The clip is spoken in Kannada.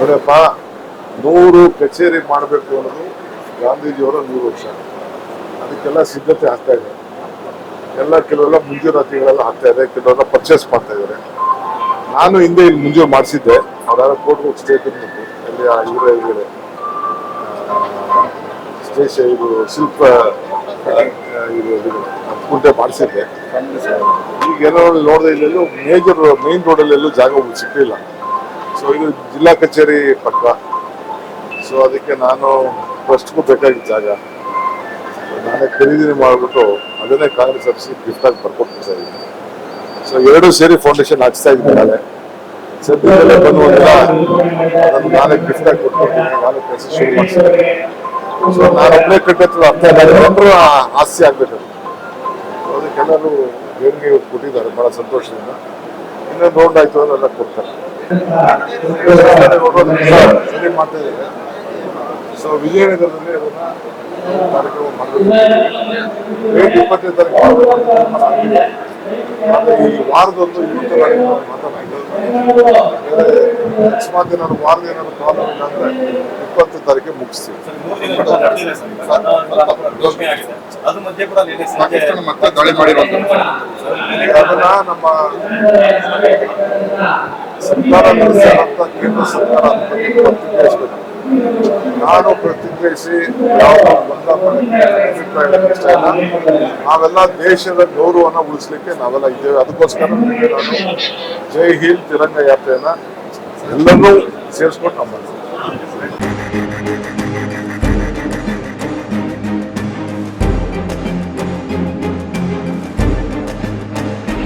ನೋಡಪ್ಪ, ನೂರು ಕಚೇರಿ ಮಾಡಬೇಕು ಅನ್ನೋದು ಗಾಂಧೀಜಿಯವರ ನೂರು ವರ್ಷ. ಅದಕ್ಕೆಲ್ಲ ಸಿದ್ಧತೆ ಆಗ್ತಾ ಇದೆ. ಎಲ್ಲ ಕೆಲವೆಲ್ಲ ಮುಂಜೂರಾತಿಗಳೆಲ್ಲ ಆಗ್ತಾ ಇದೆ, ಕೆಲವೆಲ್ಲ ಪರ್ಚೇಸ್ ಮಾಡ್ತಾ ಇದ್ದಾರೆ. ನಾನು ಹಿಂದೆ ಇಲ್ಲಿ ಮುಂಜೂರು ಮಾಡಿಸಿದ್ದೆ. ಅವರ ಕೋರ್ಟ್ ಸ್ಟೇಟ್ ಅಲ್ಲಿ ಆ ಇವರೇ ಇದ್ದಾರೆ ಸ್ಟೇಷ ಇದು ಶಿಲ್ಪ ಇದು ಕುಂಟೆ ಮಾಡಿಸಿದ್ದೆ. ಈಗ ಏನೋ ನೋಡಿದೆ ಇಲ್ಲೆಲ್ಲೂ ಮೇಜರ್ ಮೇನ್ ರೋಡಲ್ಲೆಲ್ಲೂ ಜಾಗ ಸಿಕ್ಕಿಲ್ಲ ಸೊ ಇದು ಜಿಲ್ಲಾ ಕಚೇರಿ ಪಕ್ಕ. ಸೊ ಅದಕ್ಕೆ ನಾನು ಟ್ರಸ್ಟ್ಗೂ ಬೇಕಾಗಿದ್ದ ಜಾಗ. ನಾನೇ ಖರೀದಿ ಮಾಡಿಬಿಟ್ಟು ಅದನ್ನೇ ಕಾಂಗ್ರೆಸ್ ಆಫೀಸಿಗೆ ಗಿಫ್ಟ್ ಆಗಿ ಬರ್ಕೊಡ್ತಾ ಇದ್ದೀನಿ. ಸೊ ಎರಡು ಸೇರಿ ಫೌಂಡೇಶನ್ ಹಾಕ್ಸ್ತಾ ಇದ್ದಾರೆ ಸದ್ಯದಲ್ಲೇ ಬಂದು ನಾನು ನಾನೇ ಗಿಫ್ಟ್ ಆಗಿ ಕೊಟ್ಕೊಡ್ತೀನಿ ನಾನೇ ಕೆಲಸ ಶುರು ಮಾಡ್ತೀನಿ ಸೊ ನಾನು ಒಬ್ಬನೇ ಕಟ್ಟತ್ರ ಅರ್ಥ ಇಲ್ಲ ಎಲ್ಲರೂ ಆಸ್ತಿ ಆಗ್ಬೇಕು ಅದಕ್ಕೆಲ್ಲರೂ ದೇವರಿಗೆ ಕೊಟ್ಟಿದ್ದಾರೆ. ಬಹಳ ಸಂತೋಷದಿಂದ. ಇನ್ನೊಂದು ಆಯ್ತು ಅಂದ್ರೆ ಎಲ್ಲ ಕೊಡ್ತಾರೆ. ಸರಿ ಮಾಡ್ತಾ ಇದ್ದಾರೆ ಸೊ ವಿಜಯನಗರದಲ್ಲಿ ಅದನ್ನ ಕಾರ್ಯಕ್ರಮ ಮಾಡಬೇಕು ಇಪ್ಪತ್ತನೇ ತಾರೀಕು. ಆದ್ರೆ ಈ ವಾರದೊಂದು ಇವತ್ತು ನಾನು ಮಾತಾಡ್ತಾ ಅಕಸ್ಮಾತ್ ಏನಾದ್ರು ವಾರದ ಏನಾದ್ರು ಪ್ರಾಬ್ಲಮ್ ಇಲ್ಲ ಅಂದ್ರೆ ಇಪ್ಪತ್ತನೇ ತಾರೀಕಿಗೆ ಮುಗಿಸ್ತೀವಿ ಪಾಕಿಸ್ತಾನ ಮತ್ತೆ ದಾಳಿ ಮಾಡಿರೋದು ಅದನ್ನ ನಮ್ಮ ಸರ್ಕಾರ ನಡೆಸಿದಂತ ಕೇಂದ್ರ ಸರ್ಕಾರ ಪ್ರತಿಕ್ರಿಯಿಸಬೇಕು ನಾನು ಪ್ರತಿಕ್ರಿಯಿಸಿ ಯಾವುದೋ ನಾವೆಲ್ಲ ದೇಶದ ಗೌರವನ ಉಳಿಸ್ಲಿಕ್ಕೆ ನಾವೆಲ್ಲ ಇದ್ದೇವೆ. ಅದಕ್ಕೋಸ್ಕರ ನಾನು ಜೈ ಹಿಂದ್, ತಿರಂಗ ಯಾತ್ರೆಯನ್ನ ಎಲ್ಲರೂ ಸೇರಿಸ್ಕೊಂಡು ನಮ್ಮ